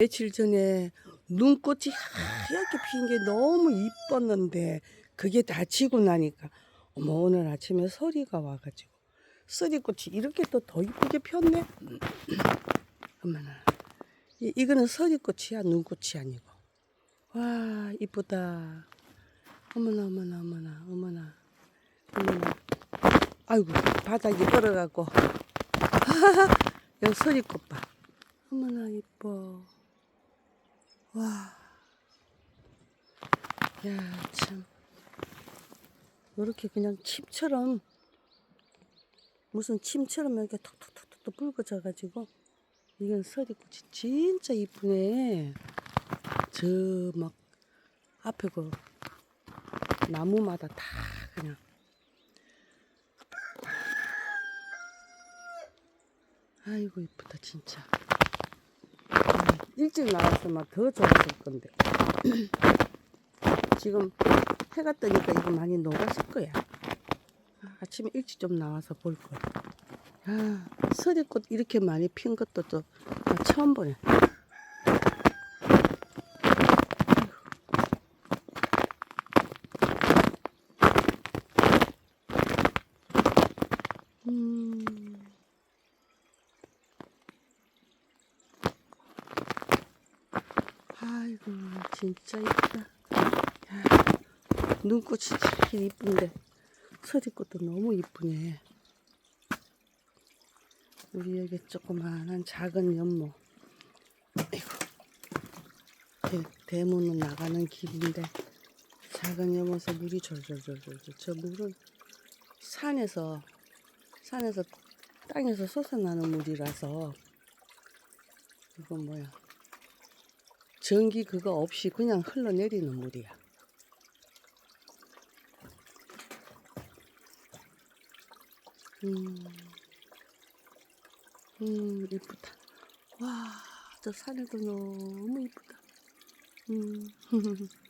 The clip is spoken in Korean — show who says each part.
Speaker 1: 며칠 전에 눈꽃이 하얗게 핀 게 너무 이뻤는데 그게 다 지고 나니까 어머 오늘 아침에 서리가 와가지고 서리꽃이 이렇게 또 더 이쁘게 폈네. 어머나 이, 이거는 서리꽃이야 눈꽃이 아니고 와 이쁘다. 어머나 어머나 어머나 어머나 어머나 아이고 바닥이 얼어갖고 여기 서리꽃 봐. 어머나 이뻐. 와. 야, 참. 이렇게 그냥 침처럼, 무슨 침처럼 이렇게 톡톡톡톡 붉어져가지고, 이건 서리꽃이 진짜 이쁘네. 저 막, 앞에 그, 나무마다 다 그냥. 아이고, 이쁘다, 진짜. 일찍 나왔으면 더 좋았을 건데. 지금 해가 뜨니까 이거 많이 녹았을 거야. 아, 아침에 일찍 좀 나와서 볼 거야. 아, 서리꽃 이렇게 많이 핀 것도 또나 처음 보네. 음. 아이고 진짜 이쁘다. 야, 눈꽃이 제일 이쁜데 서리꽃도 너무 이쁘네. 우리 여기 조그마한 작은 연못. 아이고 대, 대문은 나가는 길인데 작은 연못에 물이 졸졸졸졸. 저 물은 산에서 산에서 땅에서 솟아나는 물이라서 이건 뭐야? 전기 그거 없이 그냥 흘러내리는 물이야. 음, 음, 이쁘다. 와, 저 산에도 너무 이쁘다. 음,